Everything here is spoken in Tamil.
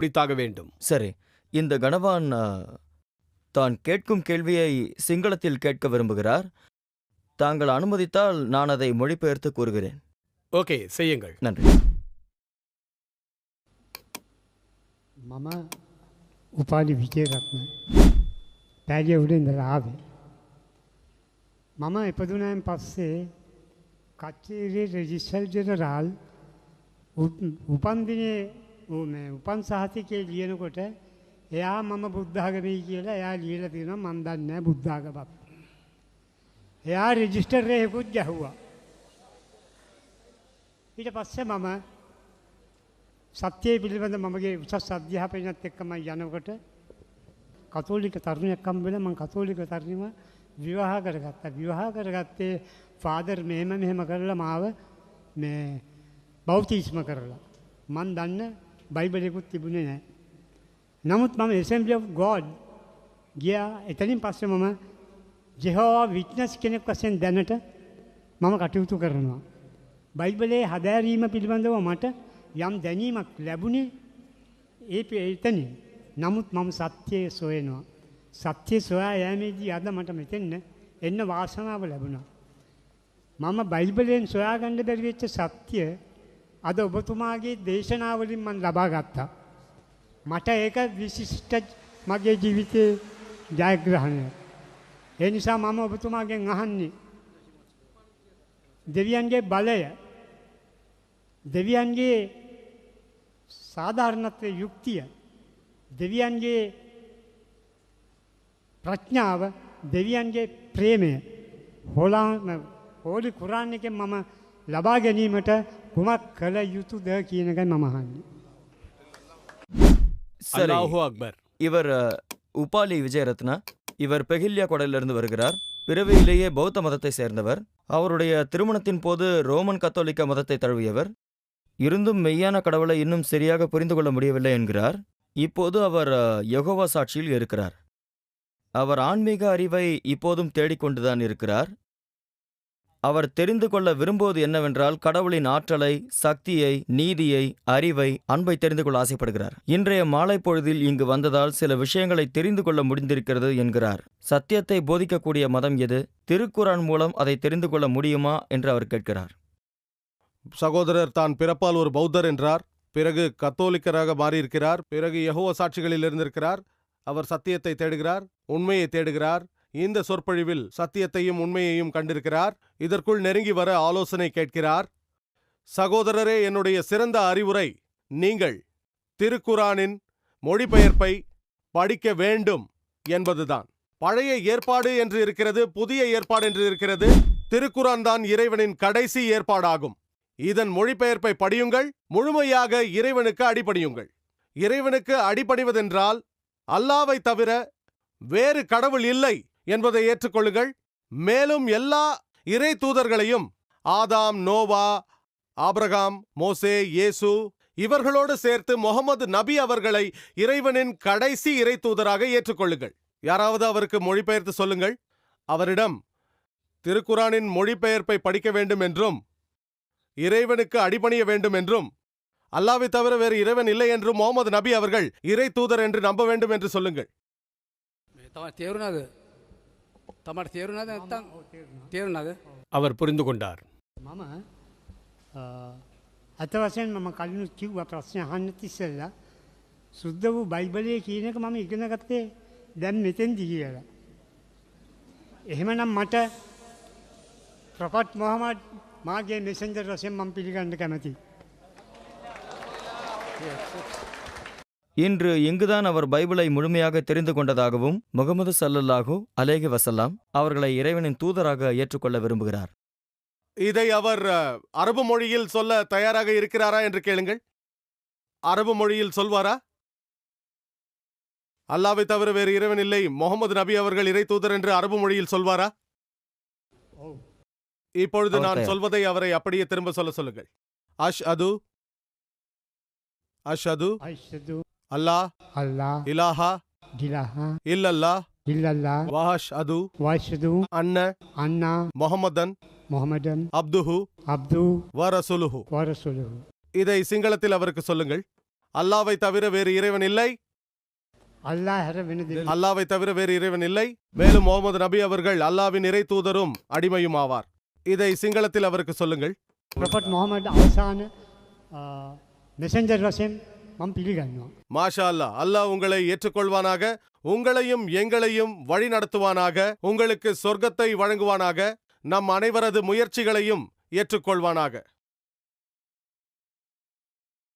பிடித்தாக வேண்டும் சரி இந்த கணவான் ஆ, தான் கேட்கும் கேள்வியை சிங்களத்தில் கேட்க விரும்புகிறார் தாங்கள் அனுமதித்தால் நான் அதை மொழிபெயர்த்து கூறுகிறேன் ஓகே செய்யுங்கள் நன்றி මම උපාලි විජේරත්න පැලිය උඩ ඉඳලා ආවේ. මම ඉපදුනයින් පස්සේ කච්චේරේ රෙජිස්ටර් ජෙනරාල් උපන්දිනේ ඌ මේ උපන් සහතිකේ ලියනකොට එයා මම බුද්ධාගමයි කියලා එයා ලියලා තියෙනවා මම දන්නේ නැහැ බුද්ධාගමක්. එයා රෙජිස්ටර් එකකුත් ගැහුවා. ඊට පස්සේ මම සත්‍යය පිළිබඳ මගේ උසස් අධ්‍යාපනයත් එක්කම යනකොට කතෝලික තරුණයක් හම්බෙලා මම කතෝලික තරුණිව විවාහ කරගත්තා. විවාහ කරගත්තේ ෆාදර් මෙහෙම මෙහෙම කරලා මාව මේ බෞතිස්ම කරලා. මන් දන්න බයිබලයකුත් තිබුණේ නැහැ. නමුත් මම Assembly of God ගියා එතනින් පස්සේ මම ජෙහෝවා විට්නස් කෙනෙක් වශයෙන් දැනට මම කටයුතු කරනවා. බයිබලයේ හදෑරීම පිළිබඳව මට යම් දැනීමක් ලැබුණේ ඒ පෙ- එතනින්. නමුත් මම සත්‍යය සොයනවා. සත්‍යය සොයා යෑමේදී අද මට මෙතෙන්න එන්න වාසනාව ලැබුණා. මම බයිබලයෙන් සොයාගණ්ඩ බැරිවෙච්ච සත්‍යය අද ඔබතුමාගේ දේශනාවලින් මන් ලබා ගත්තා. මට ඒක විශිෂ්ට මගේ ජීවිතයේ ජයග්‍රහණය. ඒ නිසා මම ඔබතුමාගෙන් අහන්නේ. දෙවියන්ගේ බලය දෙවියන්ගේ සාධාරණත්වය යුක්තිය දෙවියන්ගේ ප්‍රඥාව දෙවියන්ගේ ප්‍රේමය හොලාම හෝඩි කුරාණ එකෙන් මම ලබා ගැනීමට කුමක් කළ යුතුද කියනකයි මම අහන්නේ. சரி அல்லாஹு அக்பர் இவர் அ, உபாலி விஜயரத்னா இவர் பெகில்யா கொடையிலிருந்து வருகிறார் பிறவியிலேயே பௌத்த மதத்தை சேர்ந்தவர் அவருடைய திருமணத்தின் போது ரோமன் கத்தோலிக்க மதத்தை தழுவியவர் இருந்தும் மெய்யான கடவுளை இன்னும் சரியாக புரிந்து கொள்ள முடியவில்லை என்கிறார் இப்போது அவர் அ, யெகோவா சாட்சியில் இருக்கிறார் அவர் ஆன்மீக அறிவை இப்போதும் தேடிக்கொண்டுதான் இருக்கிறார் அவர் தெரிந்து கொள்ள விரும்புவது என்னவென்றால் கடவுளின் ஆற்றலை சக்தியை நீதியை அறிவை அன்பை தெரிந்து கொள்ள ஆசைப்படுகிறார். இன்றைய மாலை பொழுதில் இங்கு வந்ததால் சில விஷயங்களை தெரிந்து கொள்ள முடிந்திருக்கிறது என்கிறார். சத்தியத்தை போதிக்கக்கூடிய மதம் எது? திருக்குரான் மூலம் அதை தெரிந்து கொள்ள முடியுமா? என்று அவர் கேட்கிறார். சகோதரர் தான் பிறப்பால் ஒரு பௌத்தர் என்றார். பிறகு கத்தோலிக்கராக மாறியிருக்கிறார். பிறகு யகோவ சாட்சிகளில் இருந்திருக்கிறார். அவர் சத்தியத்தை தேடுகிறார் உண்மையை தேடுகிறார். இந்த சொற்பொழிவில் சத்தியத்தையும் உண்மையையும் கண்டிருக்கிறார். இதற்குள் நெருங்கி வர ஆலோசனை கேட்கிறார். சகோதரரே என்னுடைய சிறந்த அறிவுரை நீங்கள் திருக்குரானின் மொழிபெயர்ப்பை படிக்க வேண்டும் என்பதுதான். பழைய ஏற்பாடு என்று இருக்கிறது புதிய ஏற்பாடு என்று இருக்கிறது திருக்குரான் தான் இறைவனின் கடைசி ஏற்பாடாகும். இதன் மொழிபெயர்ப்பை படியுங்கள் முழுமையாக இறைவனுக்கு அடிபடியுங்கள் இறைவனுக்கு அடிபடிவதென்றால் அல்லாவை தவிர வேறு கடவுள் இல்லை என்பதை ஏற்றுக்கொள்ளுங்கள். மேலும் எல்லா இறை தூதர்களையும் ஆதாம் நோவா ஆபிரகாம் மோசே இயேசு இவர்களோடு சேர்த்து முகமது நபி அவர்களை இறைவனின் கடைசி இறை தூதராக ஏற்றுக்கொள்ளுங்கள். யாராவது அவருக்கு மொழிபெயர்த்து சொல்லுங்கள். அவரிடம் திருக்குரானின் மொழிபெயர்ப்பை படிக்க வேண்டும் என்றும் இறைவனுக்கு அடிபணிய வேண்டும் என்றும் அல்லாவை தவிர வேறு இறைவன் இல்லை என்றும் முகமது நபி அவர்கள் இறை தூதர் என்று நம்ப வேண்டும் என்று சொல்லுங்கள். තමට තේරුණාද නැත්තම් තේරුණාද அவர் புரிந்து கொண்டார் මම අත වසයෙන් මම කලිනු කිව්ව ප්‍රශ්න අහන්න තිස්සෙල්ලා සුද්ද වූ බයිබලය කියන එක මම ඉගෙන ගත්තේ දැන් මෙතෙන්දි කියලා. එහෙමනම් මට ප්‍රපට් මොහමඩ් මාගේ මෙසෙන්ජර් වශයෙන් මම පිළිගන්න කැමති. இன்று இங்குதான் அவர் பைபிளை முழுமையாக தெரிந்து கொண்டதாகவும் முகமது சல்லல்லாஹு அலேஹி வசல்லாம் அவர்களை இறைவனின் தூதராக ஏற்றுக்கொள்ள விரும்புகிறார். இதை அவர் அரபு மொழியில் சொல்ல தயாராக இருக்கிறாரா என்று கேளுங்கள். அரபு மொழியில் சொல்வாரா? அல்லாவை தவிர வேறு இறைவன் இல்லை. முகமது நபி அவர்கள் இறை தூதர் என்று அரபு மொழியில் சொல்வாரா? இப்பொழுது நான். சொல்வதை அவரை அப்படியே திரும்ப சொல்ல சொல்லுங்கள். அஷ் அது அஷ் அது அல்லாஹ் அல்லாஹ் இலாஹா இலாஹா இல்லல்லா இல்லல்லா வாஷ் அது வாஷது அன்ன அண்ணா முகமதன் முகமதன் அப்துஹு அப்து வரசுலுஹு வரசுலுஹு இதை சிங்களத்தில் அவருக்கு சொல்லுங்கள் அல்லாவை தவிர வேறு இறைவன் இல்லை அல்லாவை தவிர வேறு இறைவன் இல்லை மேலும் முகமது நபி அவர்கள் அல்லாவின் இறை தூதரும் அடிமையும் ஆவார் இதை சிங்களத்தில் அவருக்கு சொல்லுங்கள் முகமது மாஷா அல்லா அல்லாஹ் உங்களை ஏற்றுக்கொள்வானாக உங்களையும் எங்களையும் வழி நடத்துவானாக உங்களுக்கு சொர்க்கத்தை வழங்குவானாக நம் அனைவரது முயற்சிகளையும் ஏற்றுக்கொள்வானாக.